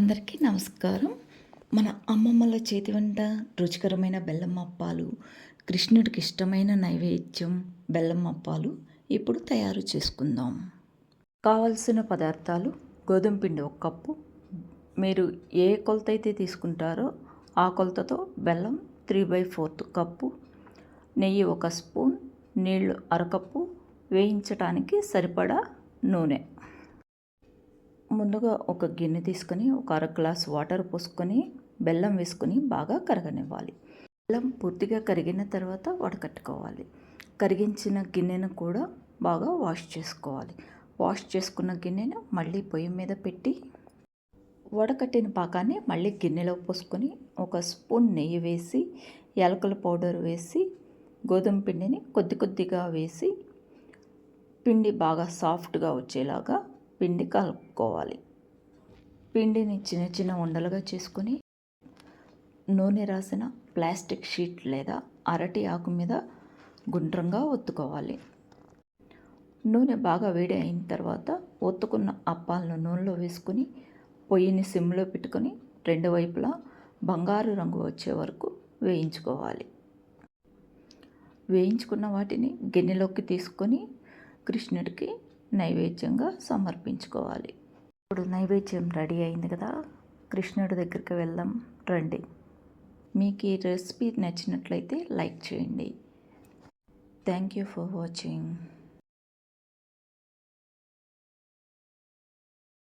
అందరికీ నమస్కారం. మన అమ్మమ్మల చేతి వంట రుచికరమైన బెల్లం అప్పాలు కృష్ణుడికి ఇష్టమైన నైవేద్యం బెల్లం అప్పాలు ఇప్పుడు తయారు చేసుకుందాం. కావలసిన పదార్థాలు గోధుమ పిండి ఒక కప్పు. మీరు ఏ కొలత అయితే తీసుకుంటారో ఆ కొలతతో బెల్లం త్రీ బై ఫోర్త్ కప్పు నెయ్యి ఒక స్పూన్ నీళ్ళు అరకప్పు వేయించడానికి సరిపడా నూనె. ముందుగా ఒక గిన్నె తీసుకొని ఒక అర గ్లాస్ వాటర్ పోసుకొని బెల్లం వేసుకొని బాగా కరగనివ్వాలి. బెల్లం పూర్తిగా కరిగిన తర్వాత వడకట్టుకోవాలి. కరిగించిన గిన్నెను కూడా బాగా వాష్ చేసుకోవాలి. వాష్ చేసుకున్న గిన్నెను మళ్ళీ పొయ్యి మీద పెట్టి వడకట్టిన పాకాన్ని మళ్ళీ గిన్నెలో పోసుకొని ఒక స్పూన్ నెయ్యి వేసి యాలకుల పౌడర్ వేసి గోధుమ పిండిని కొద్ది కొద్దిగా వేసి పిండి బాగా సాఫ్ట్గా వచ్చేలాగా పిండి కలుపుకోవాలి. పిండిని చిన్న చిన్న ఉండలుగా చేసుకొని నూనె రాసిన ప్లాస్టిక్ షీట్ లేదా అరటి ఆకు మీద గుండ్రంగా ఒత్తుకోవాలి. నూనె బాగా వేడి అయిన తర్వాత ఒత్తుకున్న అప్పాలను నూనెలో వేసుకుని పొయ్యిని సిమ్లో పెట్టుకొని రెండు వైపులా బంగారు రంగు వచ్చే వరకు వేయించుకోవాలి. వేయించుకున్న వాటిని గిన్నెలోకి తీసుకొని కృష్ణుడికి నైవేద్యంగా సమర్పించుకోవాలి. ఇప్పుడు నైవేద్యం రెడీ అయింది కదా? కృష్ణుడి దగ్గరికి వెళ్దాం. రండి. మీకు ఈ రెసిపీ నచ్చినట్లయితే లైక్ చేయండి. Thank you for watching.